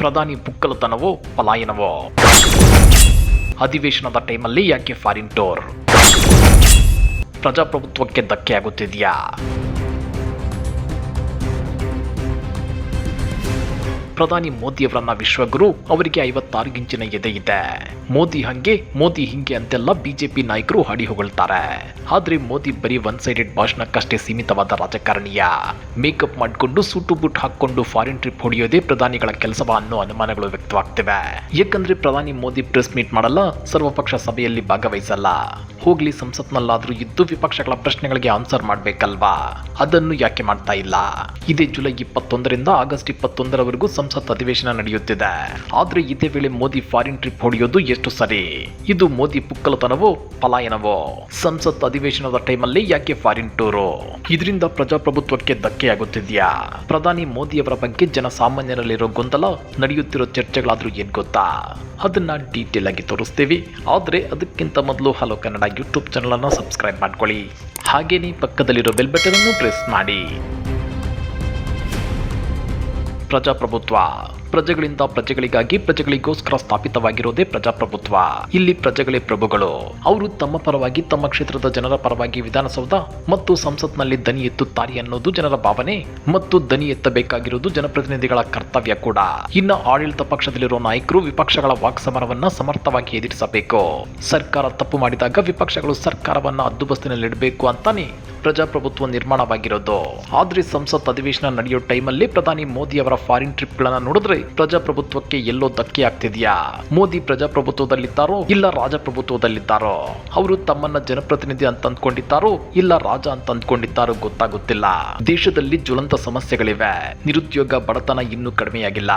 ಪ್ರಧಾನಿ ಪುಕ್ಕಲತನವೋ ಪಲಾಯನವೋ? ಅಧಿವೇಶನದ ಟೈಮಲ್ಲಿ ಯಾಕೆ ಫಾರಿನ್ ಟೂರ್? ಪ್ರಜಾಪ್ರಭುತ್ವಕ್ಕೆ ಧಕ್ಕೆ ಆಗುತ್ತಿದೆಯಾ? ಪ್ರಧಾನಿ ಮೋದಿಯವರನ್ನ ವಿಶ್ವಗುರು, ಅವರಿಗೆ ಐವತ್ತಾರು ಇಂಚಿನ ಎದೆ ಇದೆ. ಮೋದಿ ಹಂಗೆ, ಮೋದಿ ಹಿಂಗೆ ಅಂತೆಲ್ಲ ಬಿಜೆಪಿ ನಾಯಕರು ಹಾಡಿ ಹೊಗಳ್ತಾರೆ. ಆದ್ರೆ ಮೋದಿ ಬರೀ ಒನ್ ಸೈಡೆಡ್ ಭಾಷಣಕ್ಕಷ್ಟೇ ಸೀಮಿತವಾದ ರಾಜಕಾರಣಿಯ. ಮೇಕಪ್ ಮಾಡಿಕೊಂಡು ಸೂಟು ಬುಟ್ ಹಾಕೊಂಡು ಫಾರಿನ್ ಟ್ರಿಪ್ ಹೊಡೆಯೋದೇ ಪ್ರಧಾನಿಗಳ ಕೆಲಸವ ಅನ್ನೋ ಅನುಮಾನಗಳು ವ್ಯಕ್ತವಾಗ್ತಿವೆ. ಯಾಕಂದ್ರೆ ಪ್ರಧಾನಿ ಮೋದಿ ಪ್ರೆಸ್ ಮೀಟ್ ಮಾಡಲ್ಲ, ಸರ್ವಪಕ್ಷ ಸಭೆಯಲ್ಲಿ ಭಾಗವಹಿಸಲ್ಲ. ಹೋಗ್ಲಿ ಸಂಸತ್ನಲ್ಲಾದ್ರೂ ಇದ್ದು ವಿಪಕ್ಷಗಳ ಪ್ರಶ್ನೆಗಳಿಗೆ ಆನ್ಸರ್ ಮಾಡ್ಬೇಕಲ್ವಾ? ಅದನ್ನು ಯಾಕೆ ಮಾಡ್ತಾ ಇಲ್ಲ? ಇದೇ ಜುಲೈ ಇಪ್ಪತ್ತೊಂದರಿಂದ ಆಗಸ್ಟ್ ಇಪ್ಪತ್ತೊಂದರವರೆಗೂ ಸಂಸತ್ ಅಧಿವೇಶನ ನಡೆಯುತ್ತಿದೆ. ಆದ್ರೆ ಇದೇ ವೇಳೆ ಮೋದಿ ಫಾರಿನ್ ಟ್ರಿಪ್ ಹೊಡೆಯೋದು ಎಷ್ಟು ಸರಿ? ಇದು ಮೋದಿ ಪುಕ್ಕಲತನವೋ, ಪಲಾಯನವೋ? ಸಂಸತ್ ಅಧಿವೇಶನದ ಟೈಮಲ್ಲಿ ಯಾಕೆ ಫಾರಿನ್ ಟೂರು ಇದರಿಂದ ಪ್ರಜಾಪ್ರಭುತ್ವಕ್ಕೆ ಧಕ್ಕೆಯಾಗುತ್ತಿದ್ಯಾ? ಪ್ರಧಾನಿ ಮೋದಿಯವರ ಬಗ್ಗೆ ಜನಸಾಮಾನ್ಯರಲ್ಲಿರೋ ಗೊಂದಲ, ನಡೆಯುತ್ತಿರೋ ಚರ್ಚೆಗಳಾದ್ರೂ ಏನ್ ಗೊತ್ತಾ? ಅದನ್ನ ಡೀಟೇಲ್ ಆಗಿ ತೋರಿಸ್ತೀವಿ. ಆದ್ರೆ ಅದಕ್ಕಿಂತ ಮೊದಲು ಹಲೋ ಕನ್ನಡ ಯೂಟ್ಯೂಬ್ ಚಾನಲ್ ಅನ್ನು ಸಬ್ಸ್ಕ್ರೈಬ್ ಮಾಡ್ಕೊಳ್ಳಿ. ಹಾಗೇನೇ ಪಕ್ಕದಲ್ಲಿರೋ ಬೆಲ್ ಬಟನ್ ಅನ್ನು ಪ್ರೆಸ್ ಮಾಡಿ. ಪ್ರಜಾಪ್ರಭುತ್ವ. ಪ್ರಜೆಗಳಿಂದ ಪ್ರಜೆಗಳಿಗಾಗಿ ಪ್ರಜೆಗಳಿಗೋಸ್ಕರ ಸ್ಥಾಪಿತವಾಗಿರೋದೇ ಪ್ರಜಾಪ್ರಭುತ್ವ. ಇಲ್ಲಿ ಪ್ರಜೆಗಳೇ ಪ್ರಭುಗಳು. ಅವರು ತಮ್ಮ ಪರವಾಗಿ ತಮ್ಮ ಕ್ಷೇತ್ರದ ಜನರ ಪರವಾಗಿ ವಿಧಾನಸೌಧ ಮತ್ತು ಸಂಸತ್ನಲ್ಲಿ ದನಿ ಎತ್ತುತ್ತಾರೆ ಅನ್ನೋದು ಜನರ ಭಾವನೆ ಮತ್ತು ದನಿ ಎತ್ತಬೇಕಾಗಿರುವುದು ಜನಪ್ರತಿನಿಧಿಗಳ ಕರ್ತವ್ಯ ಕೂಡ. ಇನ್ನು ಆಡಳಿತ ಪಕ್ಷದಲ್ಲಿರೋ ನಾಯಕರು ವಿಪಕ್ಷಗಳ ವಾಕ್ಸಮರವನ್ನ ಸಮರ್ಥವಾಗಿ ಎದುರಿಸಬೇಕು. ಸರ್ಕಾರ ತಪ್ಪು ಮಾಡಿದಾಗ ವಿಪಕ್ಷಗಳು ಸರ್ಕಾರವನ್ನ ಅದ್ದುಬಸ್ತಿನಲ್ಲಿಡಬೇಕು ಅಂತಾನೆ ಪ್ರಜಾಪ್ರಭುತ್ವ ನಿರ್ಮಾಣವಾಗಿರೋದು. ಆದ್ರೆ ಸಂಸತ್ ಅಧಿವೇಶನ ನಡೆಯೋ ಟೈಮಲ್ಲಿ ಪ್ರಧಾನಿ ಮೋದಿ ಅವರ ಫಾರಿನ್ ಟ್ರಿಪ್ ಗಳನ್ನ ನೋಡಿದ್ರೆ ಪ್ರಜಾಪ್ರಭುತ್ವಕ್ಕೆ ಎಲ್ಲೋ ಧಕ್ಕೆ ಆಗ್ತಿದ್ಯಾ? ಮೋದಿ ಪ್ರಜಾಪ್ರಭುತ್ವದಲ್ಲಿದ್ದಾರೋ ಇಲ್ಲ ರಾಜಪ್ರಭುತ್ವದಲ್ಲಿದ್ದಾರೋ? ಅವರು ತಮ್ಮನ್ನ ಜನಪ್ರತಿನಿಧಿ ಅಂತ ಅಂದ್ಕೊಂಡಿದ್ದಾರೋ ಇಲ್ಲ ರಾಜ ಅಂತ ಅಂದ್ಕೊಂಡಿದ್ದಾರೋ ಗೊತ್ತಾಗುತ್ತಿಲ್ಲ. ದೇಶದಲ್ಲಿ ಜ್ವಲಂತ ಸಮಸ್ಯೆಗಳಿವೆ. ನಿರುದ್ಯೋಗ ಬಡತನ ಇನ್ನೂ ಕಡಿಮೆಯಾಗಿಲ್ಲ.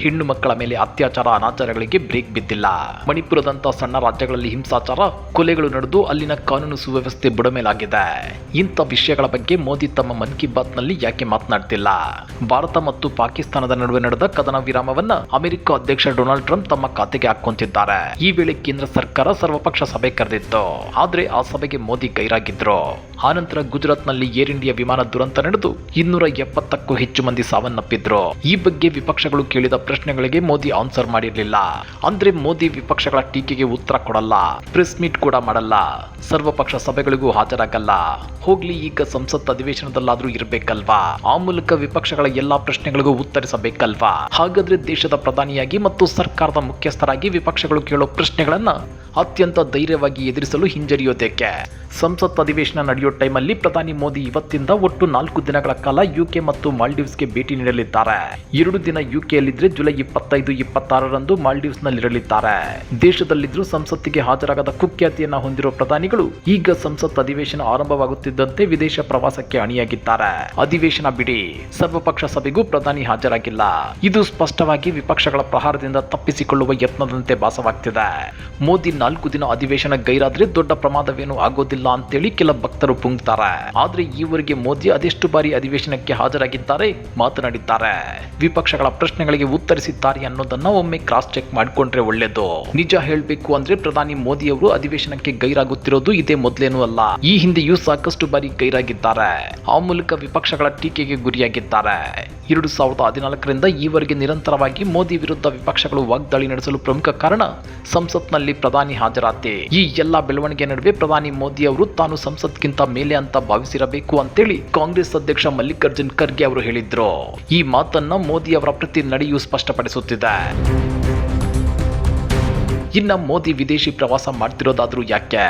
ಹೆಣ್ಣು ಮಕ್ಕಳ ಮೇಲೆ ಅತ್ಯಾಚಾರ, ಅನಾಚಾರಗಳಿಗೆ ಬ್ರೇಕ್ ಬಿದ್ದಿಲ್ಲ. ಮಣಿಪುರದಂತ ಸಣ್ಣ ರಾಜ್ಯಗಳಲ್ಲಿ ಹಿಂಸಾಚಾರ, ಕೊಲೆಗಳು ನಡೆದು ಅಲ್ಲಿನ ಕಾನೂನು ಸುವ್ಯವಸ್ಥೆ ಬುಡಮೇಲಾಗಿದೆ. ವಿಷಯಗಳ ಬಗ್ಗೆ ಮೋದಿ ತಮ್ಮ ಮನ್ ಕಿ ಬಾತ್ನಲ್ಲಿ ಯಾಕೆ ಮಾತನಾಡ್ತಿಲ್ಲ? ಭಾರತ ಮತ್ತು ಪಾಕಿಸ್ತಾನದ ನಡುವೆ ನಡೆದ ಕದನ ವಿರಾಮವನ್ನ ಅಮೆರಿಕ ಅಧ್ಯಕ್ಷ ಡೊನಾಲ್ಡ್ ಟ್ರಂಪ್ ತಮ್ಮ ಖಾತೆಗೆ ಹಾಕೊಂತಿದ್ದಾರೆ ಈ ವೇಳೆ ಕೇಂದ್ರ ಸರ್ಕಾರ ಸರ್ವಪಕ್ಷ ಸಭೆ ಕರೆದಿತ್ತು. ಆದ್ರೆ ಆ ಸಭೆಗೆ ಮೋದಿ ಗೈರಾಗಿದ್ರು. ಆನಂತರ ಗುಜರಾತ್ನಲ್ಲಿ ಏರ್ ಇಂಡಿಯಾ ವಿಮಾನ ದುರಂತ ನಡೆದು ಇನ್ನೂರ ಎಪ್ಪತ್ತಕ್ಕೂ ಹೆಚ್ಚು ಮಂದಿ ಸಾವನ್ನಪ್ಪಿದ್ರು. ಈ ಬಗ್ಗೆ ವಿಪಕ್ಷಗಳು ಕೇಳಿದ ಪ್ರಶ್ನೆಗಳಿಗೆ ಮೋದಿ ಆನ್ಸರ್ ಮಾಡಿರಲಿಲ್ಲ. ಅಂದ್ರೆ ಮೋದಿ ವಿಪಕ್ಷಗಳ ಟೀಕೆಗೆ ಉತ್ತರ ಕೊಡಲ್ಲ, ಪ್ರೆಸ್ ಮೀಟ್ ಕೂಡ ಮಾಡಲ್ಲ. ಸರ್ವಪಕ್ಷ ಸಭೆಗಳಿಗೂ ಹಾಜರಾಗಲ್ಲ. ಹೋಗ್ಲಿ, ಈಗ ಸಂಸತ್ ಅಧಿವೇಶನದಲ್ಲಾದ್ರೂ ಇರಬೇಕಲ್ವಾ? ಆ ಮೂಲಕ ವಿಪಕ್ಷಗಳ ಎಲ್ಲಾ ಪ್ರಶ್ನೆಗಳಿಗೂ ಉತ್ತರಿಸಬೇಕಲ್ವಾ? ಹಾಗಾದ್ರೆ ದೇಶದ ಪ್ರಧಾನಿಯಾಗಿ ಮತ್ತು ಸರ್ಕಾರದ ಮುಖ್ಯಸ್ಥರಾಗಿ ವಿಪಕ್ಷಗಳು ಕೇಳೋ ಪ್ರಶ್ನೆಗಳನ್ನ ಅತ್ಯಂತ ಧೈರ್ಯವಾಗಿ ಎದುರಿಸಲು ಹಿಂಜರಿಯೋದೇಕೆ ಸಂಸತ್ ಅಧಿವೇಶನ ನಡೆಯೋ ಟೈಮಲ್ಲಿ ಪ್ರಧಾನಿ ಮೋದಿ ಇವತ್ತಿಂದ ಒಟ್ಟು ನಾಲ್ಕು ದಿನಗಳ ಕಾಲ ಯುಕೆ ಮತ್ತು ಮಾಲ್ಡೀವ್ಸ್ಗೆ ಭೇಟಿ ನೀಡಲಿದ್ದಾರೆ. ಎರಡು ದಿನ ಯುಕೆಯಲ್ಲಿದ್ರೆ ಜುಲೈ ಇಪ್ಪತ್ತೈದು, ಇಪ್ಪತ್ತಾರರಂದು ಮಾಲ್ಡೀವ್ಸ್ ನಲ್ಲಿರಲಿದ್ದಾರೆ ದೇಶದಲ್ಲಿದ್ದರೂ ಸಂಸತ್ತಿಗೆ ಹಾಜರಾಗದ ಕುಖ್ಯಾತಿಯನ್ನ ಹೊಂದಿರೋ ಪ್ರಧಾನಿಗಳು ಈಗ ಸಂಸತ್ ಅಧಿವೇಶನ ಆರಂಭವಾಗುತ್ತಿದ್ದಂತೆ ವಿದೇಶ ಪ್ರವಾಸಕ್ಕೆ ಅಣಿಯಾಗಿದ್ದಾರೆ. ಅಧಿವೇಶನ ಬಿಡಿ, ಸರ್ವಪಕ್ಷ ಸಭೆಗೂ ಪ್ರಧಾನಿ ಹಾಜರಾಗಿಲ್ಲ. ಇದು ಸ್ಪಷ್ಟವಾಗಿ ವಿಪಕ್ಷಗಳ ಪ್ರಹಾರದಿಂದ ತಪ್ಪಿಸಿಕೊಳ್ಳುವ ಯತ್ನದಂತೆ ಭಾಸವಾಗ್ತಿದೆ. ಮೋದಿ ನಾಲ್ಕು ದಿನ ಅಧಿವೇಶನ ಗೈರಾದ್ರೆ ದೊಡ್ಡ ಪ್ರಮಾದವೇನು ಆಗೋದಿಲ್ಲ ಅಂತೇಳಿ ಕೆಲ ಭಕ್ತರು ಪುಂಗ್ತಾರೆ ಆದ್ರೆ ಈವರೆಗೆ ಮೋದಿ ಅದೆಷ್ಟು ಬಾರಿ ಅಧಿವೇಶನಕ್ಕೆ ಹಾಜರಾಗಿದ್ದಾರೆ? ಮಾತನಾಡಿದ್ದಾರೆ. ವಿಪಕ್ಷಗಳ ಪ್ರಶ್ನೆಗಳಿಗೆ ಉತ್ತರಿಸಿದ್ದಾರೆ ಅನ್ನೋದನ್ನ ಒಮ್ಮೆ ಕ್ರಾಸ್ ಚೆಕ್ ಮಾಡಿಕೊಂಡ್ರೆ ಒಳ್ಳೇದು. ನಿಜ ಹೇಳಬೇಕು ಅಂದ್ರೆ ಪ್ರಧಾನಿ ಮೋದಿ ಅವರು ಅಧಿವೇಶನಕ್ಕೆ ಗೈರಾಗುತ್ತಿರೋದು ಇದೇ ಮೊದಲೇನೂ ಅಲ್ಲ. ಈ ಹಿಂದೆಯೂ ಸಾಕಷ್ಟು ಬಾರಿ ಗೈರಾಗಿದ್ದಾರೆ. ಆ ಮೂಲಕ ವಿಪಕ್ಷಗಳ ಟೀಕೆಗೆ ಗುರಿಯಾಗಿದ್ದಾರೆ. ಎರಡು ಸಾವಿರದ ಹದಿನಾಲ್ಕರಿಂದ ಈವರೆಗೆ ನಿರಂತರವಾಗಿ ಮೋದಿ ವಿರುದ್ಧ ವಿಪಕ್ಷಗಳು ವಾಗ್ದಾಳಿ ನಡೆಸಲು ಪ್ರಮುಖ ಕಾರಣ ಸಂಸತ್ನಲ್ಲಿ ಪ್ರಧಾನಿ ಹಾಜರಾತಿ. ಈ ಎಲ್ಲ ಬೆಳವಣಿಗೆ ನಡುವೆ ಪ್ರಧಾನಿ ಮೋದಿ ಅವರು ತಾನು ಸಂಸತ್ಗಿಂತ ಮೇಲೆ ಅಂತ ಭಾವಿಸಿರಬೇಕು ಅಂತೇಳಿ ಕಾಂಗ್ರೆಸ್ ಅಧ್ಯಕ್ಷ ಮಲ್ಲಿಕಾರ್ಜುನ್ ಖರ್ಗೆ ಅವರು ಹೇಳಿದ್ರು. ಈ ಮಾತನ್ನ ಮೋದಿ ಅವರ ಪ್ರತಿ ನಡೆಯೂ ಸ್ಪಷ್ಟಪಡಿಸುತ್ತಿದೆ. ಇನ್ನ ಮೋದಿ ವಿದೇಶಿ ಪ್ರವಾಸ ಮಾಡ್ತಿರೋದಾದ್ರೂ ಯಾಕೆ?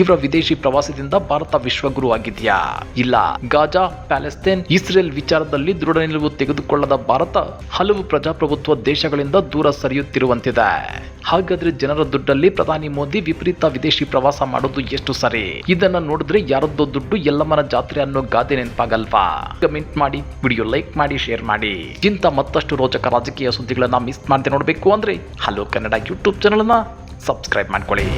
ಇವರ ವಿದೇಶಿ ಪ್ರವಾಸದಿಂದ ಭಾರತ ವಿಶ್ವಗುರು ಆಗಿದೆಯಾ ಇಲ್ಲ, ಗಾಜಾ, ಪ್ಯಾಲೆಸ್ತೇನ್, ಇಸ್ರೇಲ್ ವಿಚಾರದಲ್ಲಿ ದೃಢ ನಿಲುವು ತೆಗೆದುಕೊಳ್ಳದ ಭಾರತ ಹಲವು ಪ್ರಜಾಪ್ರಭುತ್ವ ದೇಶಗಳಿಂದ ದೂರ ಸರಿಯುತ್ತಿರುವಂತಿದೆ. ಹಾಗಾದ್ರೆ ಜನರ ದುಡ್ಡಲ್ಲಿ ಪ್ರಧಾನಿ ಮೋದಿ ವಿಪರೀತ ವಿದೇಶಿ ಪ್ರವಾಸ ಮಾಡೋದು ಎಷ್ಟು ಸರಿ? ಇದನ್ನ ನೋಡಿದ್ರೆ ಯಾರದ್ದೋ ದುಡ್ಡು ಎಲ್ಲಮ್ಮನ ಜಾತ್ರೆ ಅನ್ನೋ ಗಾದೆ ನೆನಪಾಗಲ್ವಾ? ಕಮೆಂಟ್ ಮಾಡಿ, ವಿಡಿಯೋ ಲೈಕ್ ಮಾಡಿ, ಶೇರ್ ಮಾಡಿ. ಇಂತ ಮತ್ತಷ್ಟು ರೋಚಕ ರಾಜಕೀಯ ಸುದ್ದಿಗಳನ್ನ ಮಿಸ್ ಮಾಡದೆ ನೋಡಬೇಕು ಅಂದ್ರೆ ಹಲೋ ಕನ್ನಡ ಯೂಟ್ಯೂಬ್ ಚಾನಲ್ನ ಸಬ್ಸ್ಕ್ರೈಬ್ ಮಾಡ್ಕೊಳ್ಳಿ.